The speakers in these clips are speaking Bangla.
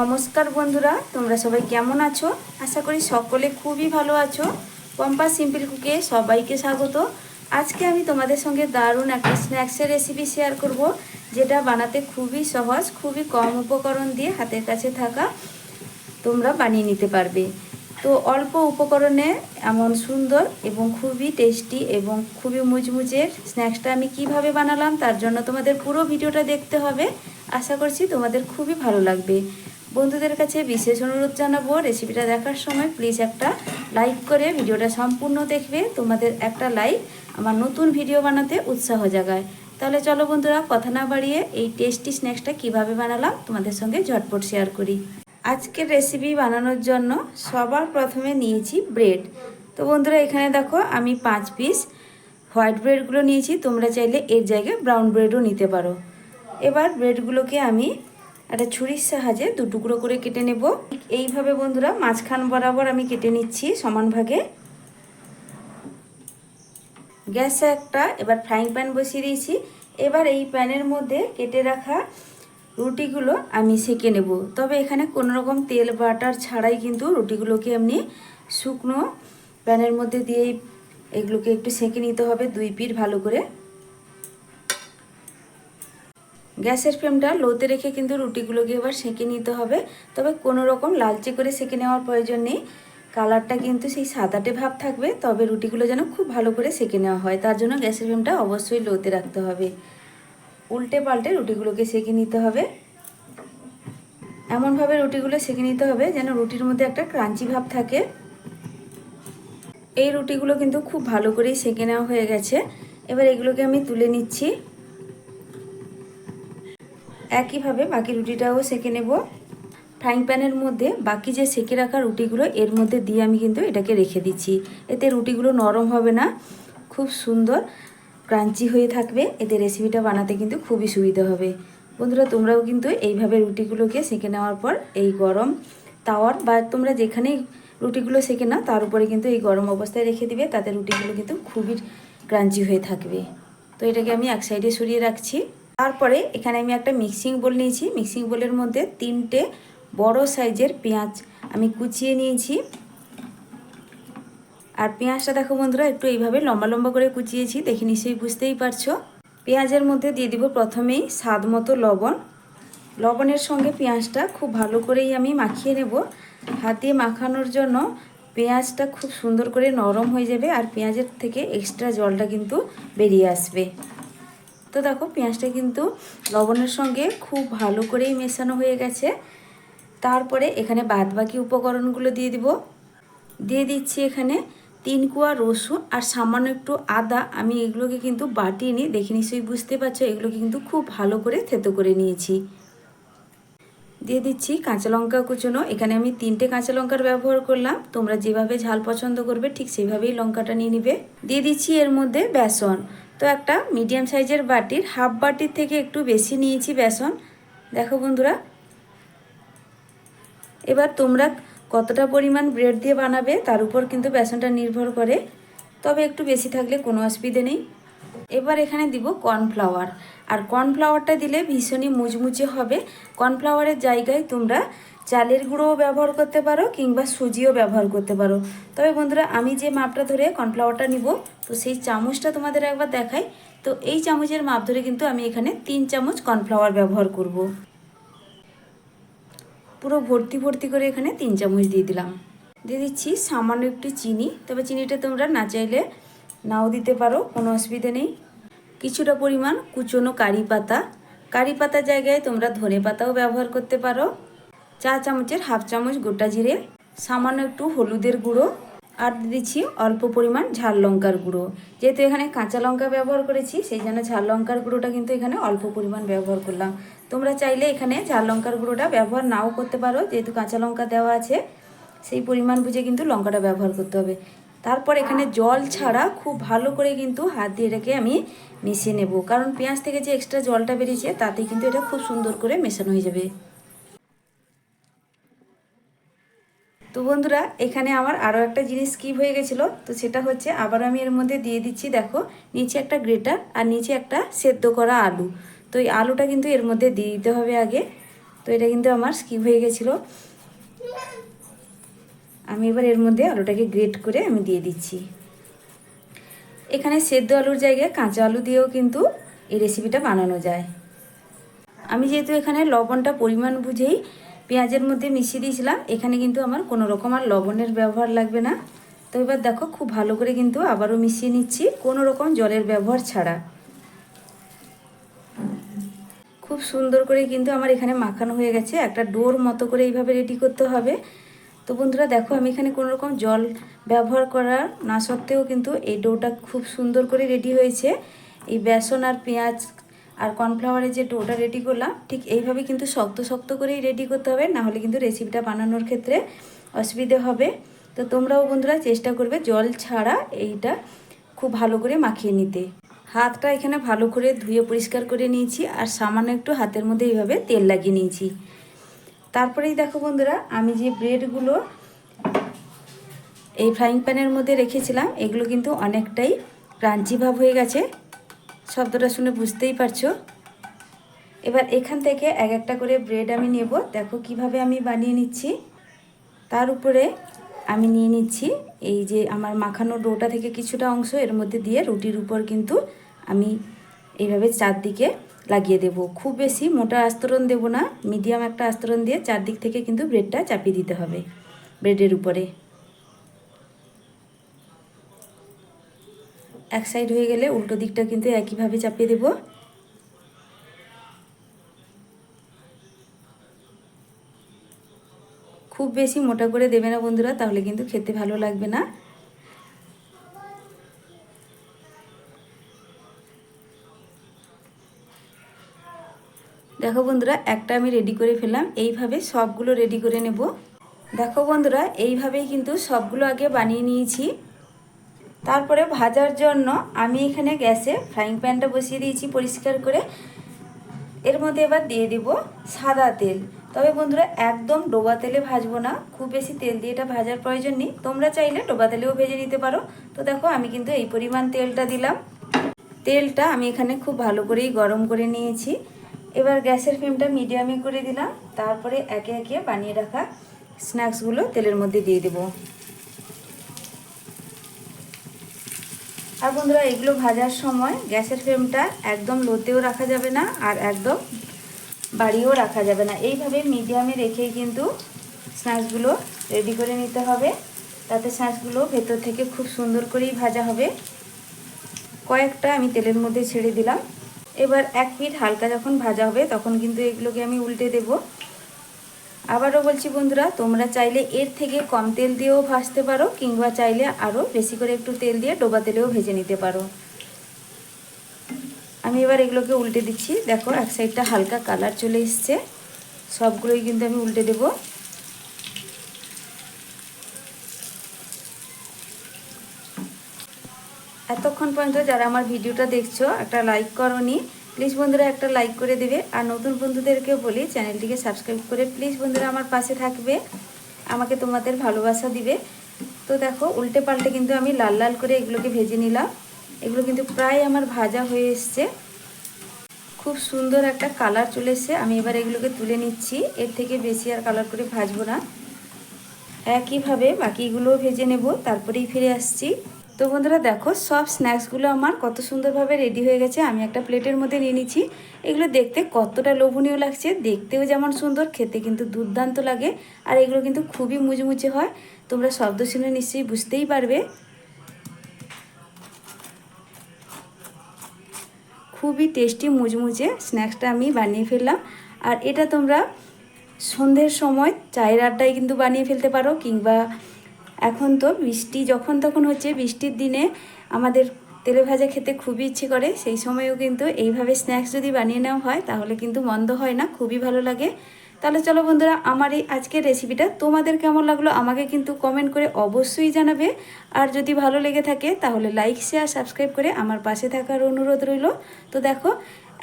নমস্কার বন্ধুরা, তোমরা সবাই কেমন আছো? আশা করি সকলে খুবই ভালো আছো। পম্পা সিম্পল কুকে সবাইকে স্বাগত। আজকে আমি তোমাদের সঙ্গে দারুণ একটা স্ন্যাক্সের রেসিপি শেয়ার করব, যেটা বানাতে খুবই সহজ, খুবই কম উপকরণ দিয়ে হাতের কাছে থাকা তোমরা বানিয়ে নিতে পারবে। তো অল্প উপকরণে এমন সুন্দর এবং খুবই টেস্টি এবং খুবই মুচমুচের স্ন্যাক্সটা আমি কীভাবে বানালাম, তার জন্য তোমাদের পুরো ভিডিওটা দেখতে হবে। আশা করছি তোমাদের খুবই ভালো লাগবে। বন্ধুদের কাছে বিশেষ অনুরোধ জানাব রেসিপিটা দেখার সময় প্লিজ একটা লাইক করে ভিডিওটা সম্পূর্ণ দেখবে। তোমাদের একটা লাইক আমার নতুন ভিডিও বানাতে উৎসাহ জাগায়। তাহলে চলো বন্ধুরা, কথা না বাড়িয়ে এই টেস্টি স্ন্যাক্সটা কীভাবে বানালাম তোমাদের সঙ্গে ঝটপট শেয়ার করি। আজকের রেসিপি বানানোর জন্য সবার প্রথমে নিয়েছি ব্রেড তো বন্ধুরা, এখানে দেখো আমি পাঁচ পিস হোয়াইট ব্রেডগুলো নিয়েছি। তোমরা চাইলে এর জায়গায় ব্রাউন ব্রেডও নিতে পারো। এবার ব্রেডগুলোকে আমি একটা ছুরির সাহায্যে দু টুকরো করে কেটে নেব। এইভাবে বন্ধুরা মাঝখান বরাবর আমি কেটে নিচ্ছি সমান ভাগে। গ্যাসে একটা এবার ফ্রাইং প্যান বসিয়ে দিয়েছি। এবার এই প্যানের মধ্যে কেটে রাখা রুটিগুলো আমি সেকে নেব। তবে এখানে কোনো রকম তেল বাটার ছাড়াই কিন্তু রুটিগুলোকে এমনি শুকনো প্যানের মধ্যে দিয়েই এগুলোকে একটু সেঁকে নিতে হবে দুই পিঠ ভালো করে। গ্যাসের ফ্লেমটা লোতে রেখে কিন্তু রুটিগুলোকে এবার সেঁকে নিতে হবে। তবে কোনো রকম লালচে করে সেঁকে নেওয়ার প্রয়োজন নেই। কালারটা কিন্তু সেই সাদাটে ভাব থাকবে, তবে রুটিগুলো যেন খুব ভালো করে সেঁকে নেওয়া হয়। তার জন্য গ্যাসের ফ্লেমটা অবশ্যই লোতে রাখতে হবে। উল্টে পাল্টে রুটিগুলোকে সেঁকে নিতে হবে। এমনভাবে রুটিগুলো সেঁকে নিতে হবে যেন রুটির মধ্যে একটা ক্রাঞ্চি ভাব থাকে। এই রুটিগুলো কিন্তু খুব ভালো করেই সেঁকে নেওয়া হয়ে গেছে। এবার এগুলোকে আমি তুলে নিচ্ছি। একইভাবে বাকি রুটিটাও সেঁকে নেব। ফ্রাইং প্যানের মধ্যে বাকি যে সেঁকে রাখা রুটিগুলো, এর মধ্যে দিয়ে আমি কিন্তু এটাকে রেখে দিচ্ছি। এতে রুটিগুলো নরম হবে না, খুব সুন্দর ক্রাঞ্চি হয়ে থাকবে। এতে রেসিপিটা বানাতে কিন্তু খুবই সুবিধা হবে। বন্ধুরা, তোমরাও কিন্তু এইভাবে রুটিগুলোকে সেঁকে নেওয়ার পর এই গরম তাওয়ার বা তোমরা যেখানেই রুটিগুলো সেঁকে নাও, তার উপরে কিন্তু এই গরম অবস্থায় রেখে দিবে। তাতে রুটিগুলো কিন্তু খুবই ক্রাঞ্চি হয়ে থাকবে। তো এটাকে আমি এক সাইডে সরিয়ে রাখছি। তারপরে এখানে আমি একটা মিক্সিং বোল নিয়েছি। মিক্সিং বোলের মধ্যে তিনটে বড় সাইজের পেঁয়াজ আমি কুচিয়ে নিয়েছি। আর পেঁয়াজটা দেখো বন্ধুরা, একটু এইভাবে লম্বা লম্বা করে কুচিয়েছি, দেখে নিশ্চয়ই বুঝতেই পারছ। পেঁয়াজের মধ্যে দিয়ে দিব প্রথমেই স্বাদ মতো লবণ। লবণের সঙ্গে পেঁয়াজটা খুব ভালো করেই আমি মাখিয়ে নেব। হাত দিয়ে মাখানোর জন্য পেঁয়াজটা খুব সুন্দর করে নরম হয়ে যাবে আর পেঁয়াজের থেকে এক্সট্রা জলটা কিন্তু বেরিয়ে আসবে। তো দেখো পেঁয়াজটা কিন্তু লবণের সঙ্গে খুব ভালো করেই মেশানো হয়ে গেছে। তারপরে এখানে বাদ বাকি উপকরণগুলো দিয়ে দিব। দিয়ে দিচ্ছি এখানে তিন কুয়া রসুন আর সামান্য একটু আদা। আমি এগুলোকে কিন্তু বাটিয়ে নিই, দেখে নিশ্চয়ই বুঝতে পারছ, এগুলোকে কিন্তু খুব ভালো করে থেতো করে নিয়েছি। দিয়ে দিচ্ছি কাঁচা লঙ্কা কুচনো। এখানে আমি তিনটে কাঁচা লঙ্কার ব্যবহার করলাম। তোমরা যেভাবে ঝাল পছন্দ করবে, ঠিক সেভাবেই লঙ্কাটা নিয়ে নিবে। দিয়ে দিচ্ছি এর মধ্যে বেসন। তো একটা মিডিয়াম সাইজের বাটির হাফ বাটির থেকে একটু বেশি নিয়েছি বেসন। দেখো বন্ধুরা। এবার তোমরা কতটা পরিমাণ ব্রেড দিয়ে বানাবে তার উপর কিন্তু বেসনটা নির্ভর করে। তবে একটু বেশি থাকলে কোনো অসুবিধে নেই। এবার এখানে দিব কর্নফ্লাওয়ার। আর কর্নফ্লাওয়ারটা দিলে ভীষণই মুচমুচে হবে। কর্নফ্লাওয়ারের জায়গায় তোমরা চালের গুঁড়োও ব্যবহার করতে পারো কিংবা সুজিও ব্যবহার করতে পারো। তবে বন্ধুরা, আমি যে মাপটা ধরে কর্নফ্লাওয়ারটা নিব, তো সেই চামচটা তোমাদের একবার দেখাই। তো এই চামচের মাপ ধরে কিন্তু আমি এখানে তিন চামচ কর্নফ্লাওয়ার ব্যবহার করব। পুরো ভর্তি ভর্তি করে এখানে তিন চামচ দিয়ে দিলাম। দিয়ে দিচ্ছি সামান্য একটু চিনি। তবে চিনিটা তোমরা না চাইলে নাও দিতে পারো, কোনো অসুবিধে নেই। কিছুটা পরিমাণ কুচনো কারি পাতা। কারি পাতার জায়গায় তোমরা ধনে পাতাও ব্যবহার করতে পারো। চা চামচের হাফ চামচ গোটা জিরে, সামান্য একটু হলুদের গুঁড়ো, আর দিচ্ছি অল্প পরিমাণ ঝাল লঙ্কার গুঁড়ো। যেহেতু এখানে কাঁচা লঙ্কা ব্যবহার করেছি, সেই জন্য ঝাল লঙ্কার গুঁড়োটা কিন্তু এখানে অল্প পরিমাণ ব্যবহার করলাম। তোমরা চাইলে এখানে ঝাল লঙ্কার গুঁড়োটা ব্যবহার নাও করতে পারো, যেহেতু কাঁচা লঙ্কা দেওয়া আছে, সেই পরিমাণ বুঝে কিন্তু লঙ্কাটা ব্যবহার করতে হবে। তারপর এখানে জল ছাড়া খুব ভালো করে কিন্তু হাত দিয়ে এটাকে আমি মিশিয়ে নেব। কারণ পেঁয়াজ থেকে যে এক্সট্রা জলটা বেরিয়েছে তাতে কিন্তু এটা খুব সুন্দর করে মেশানো হয়ে যাবে। তো বন্ধুরা, এখানে আমার আরও একটা জিনিস স্কিপ হয়ে গেছিল। তো সেটা হচ্ছে, আবার আমি এর মধ্যে দিয়ে দিচ্ছি, দেখো, নিচে একটা গ্রেটার আর নিচে একটা সেদ্ধ করা আলু। তো এই আলুটা কিন্তু এর মধ্যে দিয়ে দিতে হবে আগে। তো এটা কিন্তু আমার স্কিপ হয়ে গেছিল। আমি এবার এর মধ্যে আলুটাকে গ্রেট করে আমি দিয়ে দিচ্ছি। এখানে সেদ্ধ আলুর জায়গায় কাঁচা আলু দিয়েও কিন্তু এই রেসিপিটা বানানো যায়। আমি যেহেতু এখানে লবণটা পরিমাণ বুঝেই পেঁয়াজের মধ্যে মিশিয়ে দিয়েছিলাম, এখানে কিন্তু আমার কোনো রকম আর লবণের ব্যবহার লাগবে না। তো এবার দেখো খুব ভালো করে কিন্তু আবারও মিশিয়ে নিচ্ছি, কোনো রকম জলের ব্যবহার ছাড়া। খুব সুন্দর করে কিন্তু আমার এখানে মাখানো হয়ে গেছে, একটা ডোর মতো করে এইভাবে রেডি করতে হবে। তো বন্ধুরা দেখো, আমি এখানে কোনো রকম জল ব্যবহার করার না সত্ত্বেও কিন্তু এই ডোটা খুব সুন্দর করে রেডি হয়েছে। এই বেসন আর পেঁয়াজ আর কর্নফ্লাওয়ারের যে ডোটা রেডি করলাম, ঠিক এইভাবে কিন্তু শক্ত শক্ত করেই রেডি করতে হবে, না হলে কিন্তু রেসিপিটা বানানোর ক্ষেত্রে অসুবিধে হবে। তো তোমরাও বন্ধুরা চেষ্টা করবে জল ছাড়া এইটা খুব ভালো করে মাখিয়ে নিতে। হাতটা এখানে ভালো করে ধুয়ে পরিষ্কার করে নিয়েছি, আর সামান্য একটু হাতের মধ্যে এইভাবে তেল লাগিয়ে নিয়েছি। তারপরেই দেখো বন্ধুরা, আমি যে ব্রেডগুলো এই ফ্রাইং প্যানের মধ্যে রেখেছিলাম, এগুলো কিন্তু অনেকটাই ক্রাঞ্চি ভাব হয়ে গেছে। শব্দটা শুনে বুঝতেই পারছ। এবার এখান থেকে এক একটা করে ব্রেড আমি নেব। দেখো কীভাবে আমি বানিয়ে নিচ্ছি। তার উপরে আমি নিয়ে নিচ্ছি এই যে আমার মাখানো ডোটা থেকে কিছুটা অংশ, এর মধ্যে দিয়ে রুটির উপর কিন্তু আমি এইভাবে চারদিকে লাগিয়ে দেব। খুব বেশি মোটা আস্তরণ দেব না, মিডিয়াম একটা আস্তরণ দিয়ে চারদিক থেকে কিন্তু ব্রেডটা চাপিয়ে দিতে হবে ব্রেডের উপরে। এক সাইড হয়ে গেলে উল্টো দিকটা কিন্তু একইভাবে চাপিয়ে দেব। খুব বেশি মোটা করে দেবে না বন্ধুরা, তাহলে কিন্তু খেতে ভালো লাগবে না। দেখো বন্ধুরা, একটা আমি রেডি করে ফেললাম। এইভাবে সবগুলো রেডি করে নেব। দেখো বন্ধুরা, এইভাবেই কিন্তু সবগুলো আগে বানিয়ে নিয়েছি। তারপরে ভাজার জন্য আমি এখানে গ্যাসে ফ্রাইং প্যানটা বসিয়ে দিয়েছি পরিষ্কার করে। এর মধ্যে এবার দিয়ে দেব সাদা তেল। তবে বন্ধুরা, একদম ডোবা তেলে ভাজবো না। খুব বেশি তেল দিয়ে এটা ভাজার প্রয়োজন নেই। তোমরা চাইলে ডোবা তেলেও ভেজে নিতে পারো। তো দেখো, আমি কিন্তু এই পরিমাণ তেলটা দিলাম। তেলটা আমি এখানে খুব ভালো করেই গরম করে নিয়েছি। এবার গ্যাসের ফ্লেমটা মিডিয়ামে করে দিলাম। তারপরে একে একে বানিয়ে রাখা স্ন্যাক্সগুলো তেলের মধ্যে দিয়ে দেবো। আর বন্ধুরা, এগুলো ভাজার সময় গ্যাসের ফ্লেমটা একদম লোতেও রাখা যাবে না আর একদম বাড়িয়েও রাখা যাবে না। এইভাবে মিডিয়ামে রেখেই কিন্তু স্ন্যাক্সগুলো রেডি করে নিতে হবে। তাতে স্ন্যাক্সগুলো ভেতর থেকে খুব সুন্দর করেই ভাজা হবে। কয়েকটা আমি তেলের মধ্যে ছেড়ে দিলাম। এবার এক পিঠ হালকা যখন ভাজা হবে, তখন কিন্তু এগুলোকে আমি উল্টে দেব। আবারও বলছি বন্ধুরা, তোমরা চাইলে এর থেকে কম তেল দিয়েও ভাজতে পারো, কিংবা চাইলে আরও বেশি করে একটু তেল দিয়ে ডোবা তেলেও ভেজে নিতে পারো। আমি এবার এগুলোকে উল্টে দিচ্ছি। দেখো, এক সাইডটা হালকা কালার চলে এসছে। সবগুলোই কিন্তু আমি উল্টে দেব। এতক্ষণ পর্যন্ত যারা আমার ভিডিওটা দেখছ, একটা লাইক করনি প্লিজ বন্ধুরা একটা লাইক করে দেবে। আর নতুন বন্ধুদেরকেও বলি, চ্যানেলটিকে সাবস্ক্রাইব করে প্লিজ বন্ধুরা আমার পাশে থাকবে। আমাকে তোমাদের ভালোবাসা দিবে। তো দেখো, উল্টে পাল্টে কিন্তু আমি লাল লাল করে এগুলোকে ভেজে নিলাম। এগুলো কিন্তু প্রায় আমার ভাজা হয়ে এসছে। খুব সুন্দর একটা কালার চলে এসছে। আমি এবার এগুলোকে তুলে নিচ্ছি। এর থেকে বেশি আর কালার করে ভাজবো না। একইভাবে বাকিগুলোও ভেজে নেব। তারপরেই ফিরে আসছি। তো বন্ধুরা দেখো, সব স্ন্যাক্সগুলো আমার কত সুন্দরভাবে রেডি হয়ে গেছে। আমি একটা প্লেটের মধ্যে নিয়ে নিচ্ছি। এগুলো দেখতে কতটা লোভনীয় লাগছে, দেখতেও যেমন সুন্দর, খেতে কিন্তু দুর্দান্ত লাগে। আর এগুলো কিন্তু খুবই মুচমুচে হয়। তোমরা শব্দ শুনে নিশ্চয়ই বুঝতেই পারবে। খুবই টেস্টি মুচমুচে স্ন্যাক্সটা আমি বানিয়ে ফেললাম। আর এটা তোমরা সন্ধ্যের সময় চায়ের আড্ডায় কিন্তু বানিয়ে ফেলতে পারো, কিংবা এখন তো বৃষ্টি যখন তখন হচ্ছে, বৃষ্টির দিনে আমাদের তেলে ভাজা খেতে খুবই ইচ্ছে করে। সেই সময়ও কিন্তু এইভাবে স্ন্যাক্স যদি বানিয়ে নেওয়া হয়, তাহলে কিন্তু মন্দ হয় না, খুবই ভালো লাগে। তাহলে চলো বন্ধুরা, আমার এই আজকের রেসিপিটা তোমাদের কেমন লাগল আমাকে কিন্তু কমেন্ট করে অবশ্যই জানাবে। আর যদি ভালো লেগে থাকে, তাহলে লাইক শেয়ার সাবস্ক্রাইব করে আমার পাশে থাকার অনুরোধ রইল। তো দেখো,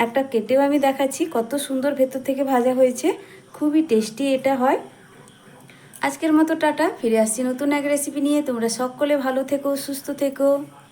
একটা কেটেও আমি দেখাচ্ছি কত সুন্দর ভেতর থেকে ভাজা হয়েছে, খুবই টেস্টি এটা হয়। আজকের মতো টাটা, ফিরে আসছি নতুন এক রেসিপি নিয়ে। তোমরা সকলে ভালো থেকো, সুস্থ থেকো।